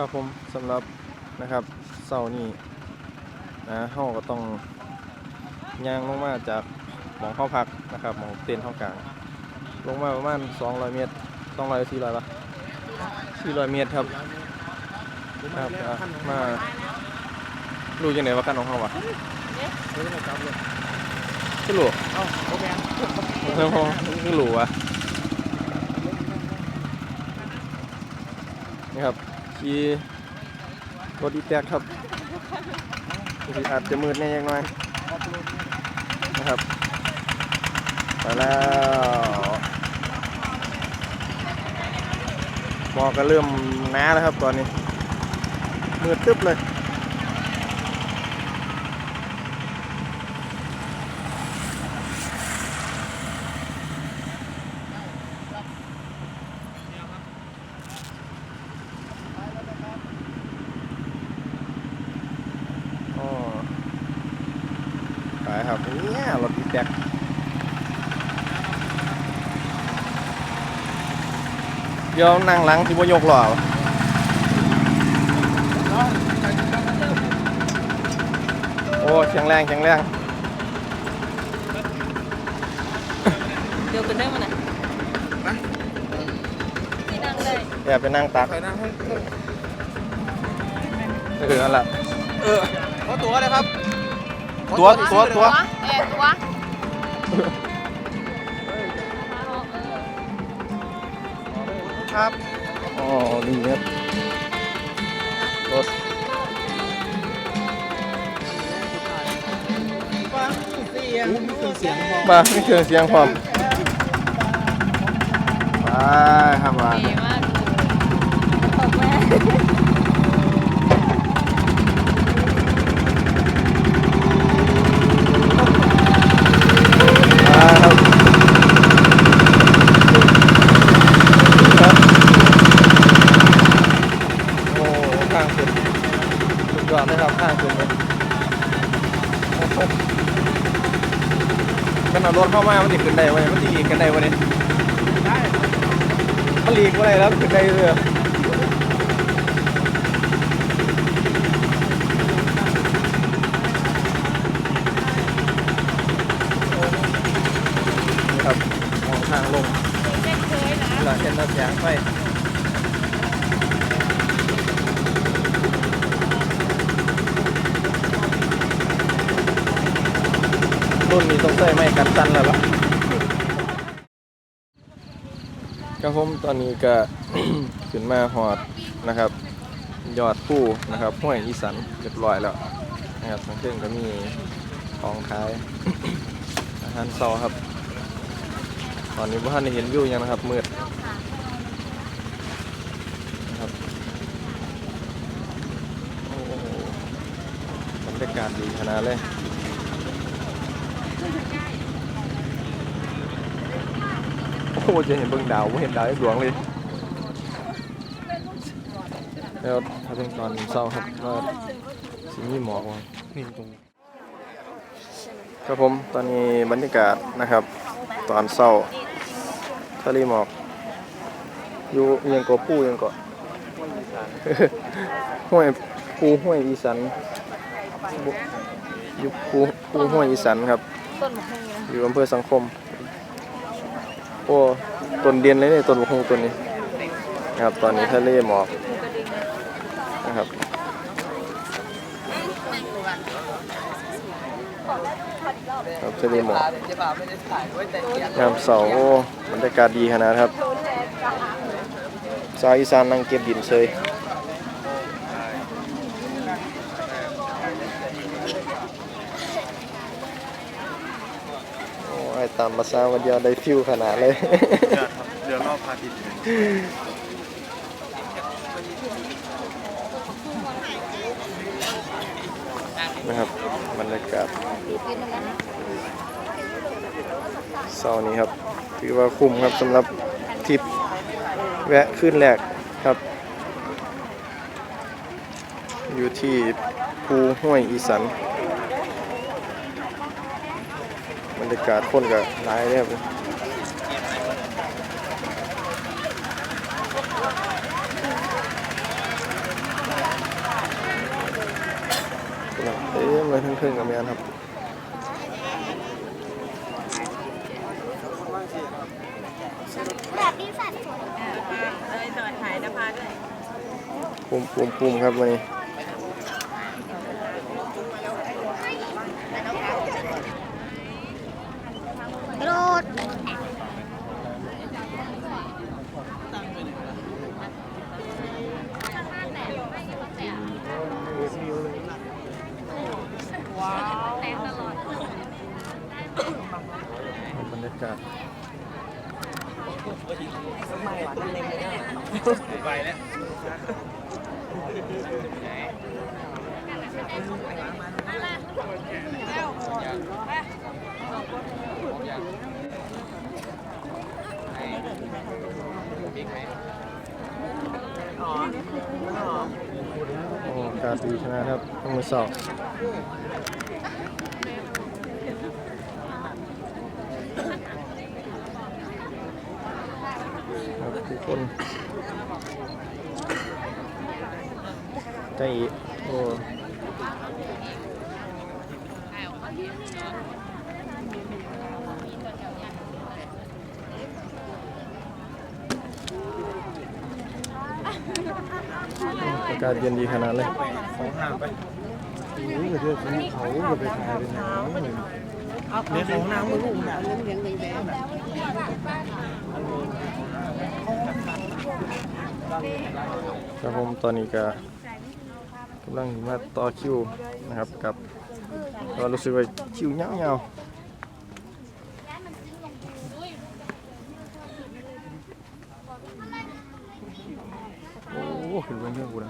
ครับผมสำหรับนะครับเสานี้นะเฮาก็ต้องย่างลงมาจากหมองเข้าพักนะครับหมองเต็นท์เข้ากลาง ลงมาประมาณ 200 เมตร200 400ปะ400 เมตรครับครับมารู้ยังไงว่ากันของเฮาวะเฮ้ยไม่จับเลยคือรู้เอ้าโอแมนคือรู้วะนี่ครับ ขี่รถอีแตกครับอาจจะมืดแน่ยังไงนะครับไปแล้วหมอก็เริ่มน้าแล้วครับตอนนี้มืดตึ๊บเลย อ๋อไปครับ เนี่ยรถอีแท็กเดี๋ยวนั่งหลังที่ว่ายกหล่อวะโอ้แข็งแรงแข็งแรงเดี๋ยวเป็นได้มั้ยนะที่นั่งเลยอย่าไปนั่งตักใครนั่งให้เออนั่นแหละเออขอตัวเลยครับ ตัวตัวตัว เอ็ตัว ครับ อ๋อ นี่ครับ รถฟังเสียงมีเสียงพอมาไม่เครื่องเสียงความไปครับมาดีมากตกแม่ มาครับครับโอ้ข้างขึ้นสุดยอดเลยครับข้างขึ้นเลยโอ้โหขนาด รถเข้ามามันติดขึ้นได้วะเนี่ยมันติดกันได้วะเนี่ยมันหลีกอะไรแล้วขึ้นได้เลยนี่ครับมองทางลง เจ๊เคยนะ หลังเส้นน้ำแสงไฟ รุ่นนี้ต้องใส่ไม่กันสันแล้วล่ะครับผมตอนนี้ก็ขึ้นมาหอดนะครับ ยอดผู้นะครับห้วยอีสันเรียบร้อยแล้วนะครับทางเครื่องก็มีของขายอาหารเสาครับ ตอนนี้พ่ท่านได้เห็นวิวยังนะครับมืดนะครับโอ้บรรยากาศดีขนาดเลย โอ้จะเห็นเบิ่งดาวไม่เห็นดาวไอ้ดวงเลยแล้วถ้าเป็นตอนเช้าครับก็สิมีหมอกว่ะนี่ตรงครับผมตอนนี้บรรยากาศนะครับ ตอนเช้าทะเลหมอกอยู่เอียงกาะผู้เอียงเกาะห้วยภูห้วยอีสันบุอยู่ภูภูห้วยอีสันครับอยู่อำเภอสังคม โอ้ต้นเดียนเลยเนี่ยต้นบกฮงต้นนี้นะครับตอนนี้ทะเลหมอกนะครับครับทะเลหมอกจะบ่าไม่ได้ถ่ายไว้แต่เสียงามเสาร์โอ้บรรยากาศดีขนาดครับสาวอีสานนั่งเก็บดินเซยโอ้ย ตามภาษาวันเดียวได้ฟิวขนาดเลยเรือรอบพาทิตย์นะครับบรรยากาศเสาร์นี้ครับ ถือว่าคุ้มครับสำหรับทริปแวะขึ้นแรกครับ อยู่ที่ภูห้วยอีสัน บรรยากาศคนกับนายเนี่ยเอ๊ะเลยทั้งเครื่กับแมนครับแบบนี้สัตว์สวยจอดถ่ายนะพัเลยปุ่มปุ่มปุ่มครับวันนี้ ด บรรยากาศไปแล้ว โอ้กาศดีขนาดครับต้องมือสอบครับทุกคนใจอีโอ้ากาศเย็นดีขนาดเลยของห่าไปนี่ก็เจอเขาก็ไปถ่ายเป็นหนังในของน้ำมันลูกน่ะครับผมตอนนี้ก็กำลังมาต่อคิวนะครับกับก็รู้สึกว่าคิวยาวๆ โอ้ขึ้นเรื่องเรื่องกูน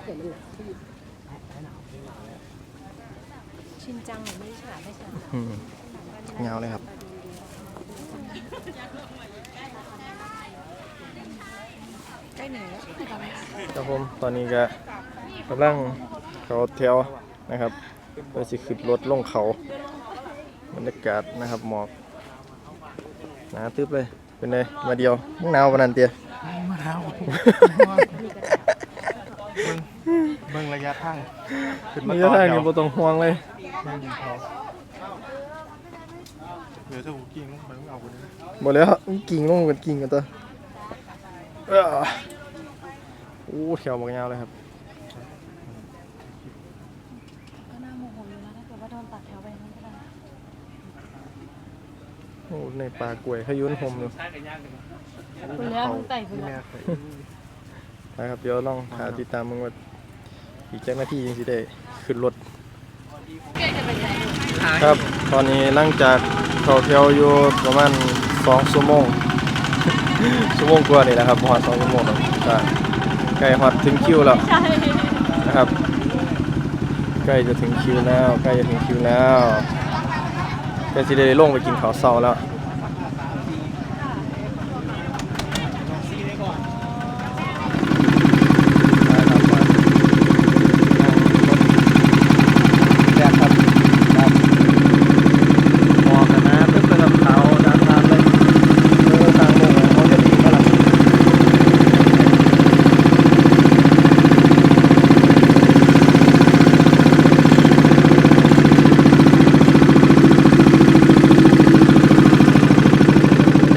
ะชินจังหรือไม่ใช่ไม่ใช่อืมเงาเลยครับ ใกล้เหนื่อยแล้วครับผมตอนนี้ก็กำลังเขาแถวนะครับเพื่อสิขึ้นรถลงเขาบรรยากาศนะครับหมอกหนาตึ๊บเลยเป็นไงมาเดียวมึงหนาวปานนันเตีย มะนาว เบิ่งระยะทางขึ้นมามีต่อทางแถนี้วบ่ต้องห่วงเลยไม่มีเขาเดี๋ยวถ้าหูกิ้งลงไปมึงเอาคนนี้บ่แล้วกิ่งลงกันกิ่งกันตัวเอ้อโอ้แถวบักยาวเลยครับ ก็น่าโมโหอยู่นะถ้าเกิดว่าโดนตัดแถวไปนั่นก็ได้โอ้ในป่ากล้วยขยุนหมอยู่คุณแล้วมึงไต่คุณที่แล้วแม่เคยนะครับเดี๋ยวลองหาติดตามมึงว่า อีกจักนาทียังสิได้ขึ้นรถครับ ตอนนี้หลังจากเข้าแถวอยู่ประมาณ2ชั่วโมงชั่วโมงกว่านี่แหละครับพอด2ชั่วโมงแล้วก็ใกล้ฮอดถึงคิวแล้วนะครับใกล้จะถึงคิวแล้วใกล้จะถึงคิวแล้วใกล้สิได้ลงไปกินข้าวเช้าแล้ว แดดครับครับมองกันนะตึ้งเป็นแบบเขาดำน้ำเลยเออทางโมงเขาจะดีเท่าไหร่น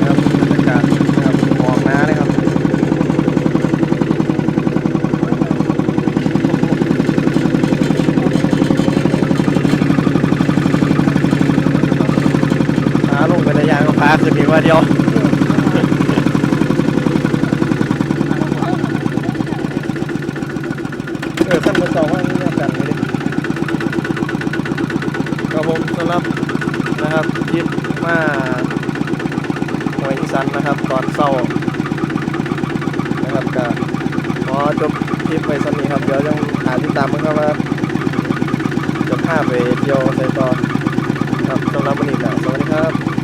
ะครับบรรยากาศนะครับมองน้าเลยครับ พาลงไประยางก็ พาขึ้นอีกว่าเดียวเออท่านมาสองว่านี่น่ากันเลยครับผมสำหรับนะครับทริปมาหวยอีสานนะครับตอนเศร้านะครับก็ขอจบทริปไปสักนี้ครับเดี๋ยวยังหาติดตามมันครับว่าจะพาไปเที่ยวใส่ต่อครับสำหรับวันนี้ก็สวัสดีครับ